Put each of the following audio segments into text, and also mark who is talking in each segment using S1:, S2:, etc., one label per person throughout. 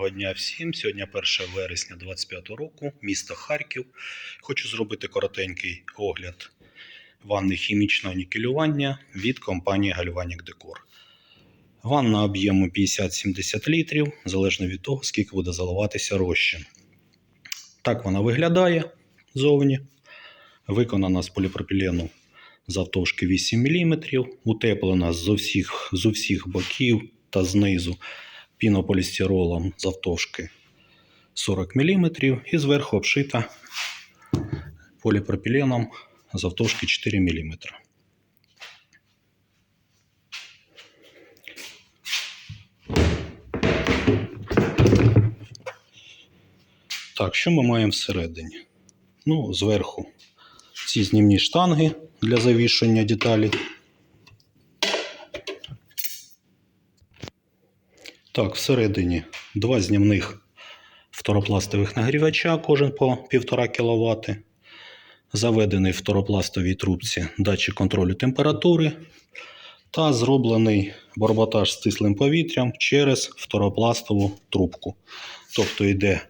S1: Доброго дня всім. Сьогодні 1 вересня 2025 року, місто Харків. Хочу зробити коротенький огляд ванни хімічного нікелювання від компанії Гальванік Декор. Ванна об'єму 50-70 літрів, залежно від того, скільки буде заливатися розчин. Так вона виглядає зовні. Виконана з поліпропілену завтовшки 8 мм, утеплена з усіх, з усіх боків та знизу пінополістиролом завтовшки 40 мм і зверху обшита поліпропіленом завтовшки 4 мм. Так, що ми маємо всередині? Ну, зверху ці знімні штанги для завішення деталей. Так, всередині два знімних фторопластових нагрівача, кожен по 1,5 кВт. Заведений в фторопластовій трубці датчик контролю температури та зроблений барботаж з тислим повітрям через фторопластову трубку. Тобто йде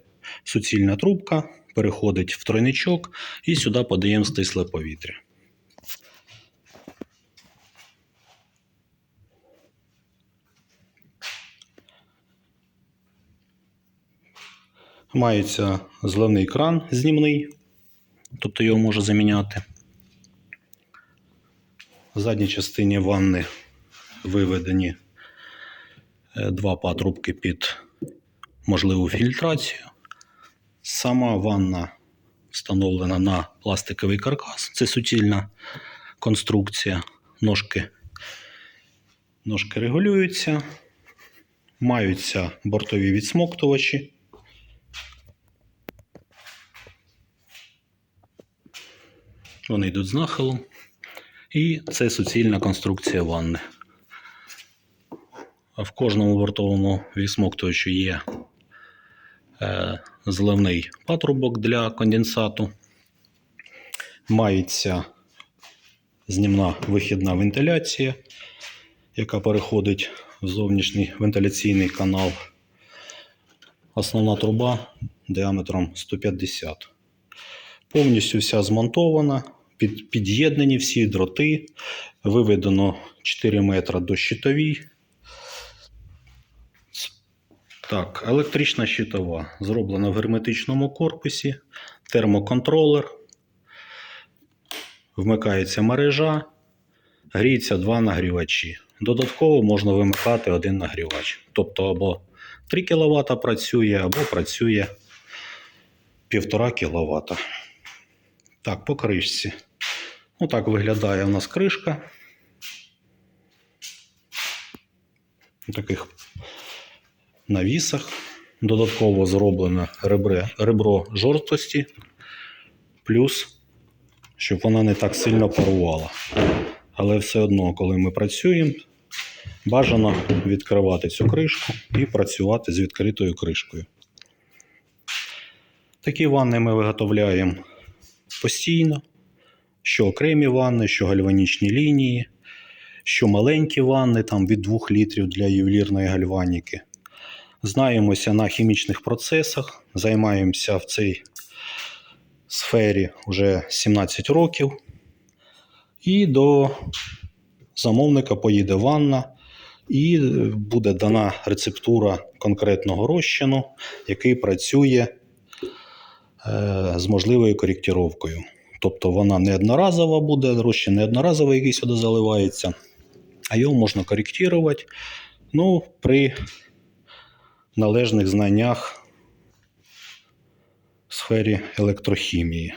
S1: суцільна трубка, переходить в тройничок і сюди подаємо стисле повітря. Мається зливний кран знімний, тобто його можна заміняти. В задній частині ванни виведені е, два патрубки під можливу фільтрацію. Сама ванна встановлена на пластиковий каркас. Це суцільна конструкція. Ножки, ножки регулюються, маються бортові відсмоктувачі. Вони йдуть з нахилом. І це суцільна конструкція ванни. В кожному бортовому відсмоктувачі є е, зливний патрубок для конденсату. Мається знімна вихідна вентиляція, яка переходить в зовнішній вентиляційний канал. Основна труба діаметром 150. Повністю вся змонтована, під, під'єднані всі дроти, виведено 4 метри до щитовій. Так, електрична щитова зроблена в герметичному корпусі, термоконтролер, вмикається мережа, гріється два нагрівачі. Додатково можна вимикати один нагрівач. Тобто або 3 кВт працює, або працює 1,5 кВт. Так, по кришці. Ну, так виглядає у нас кришка. У таких навісах. Додатково зроблене ребре, ребро жорсткості, плюс, щоб вона не так сильно парувала. Але все одно, коли ми працюємо, бажано відкривати цю кришку і працювати з відкритою кришкою. Такі ванни ми виготовляємо постійно, що окремі ванни, що гальванічні лінії, що маленькі ванни там від 2 літрів для ювелірної гальваніки. Знаємося на хімічних процесах, займаємося в цій сфері вже 17 років. І до замовника поїде ванна, і буде дана рецептура конкретного розчину, який працює е, з можливою коректіровкою. Тобто вона не одноразова буде, розчин не одноразовий, який сюди заливається, а його можна коректувати ну, при належних знаннях в сфері електрохімії.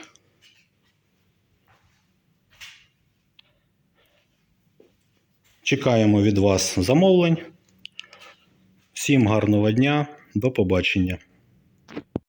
S1: Чекаємо від вас замовлень. Всім гарного дня, до побачення.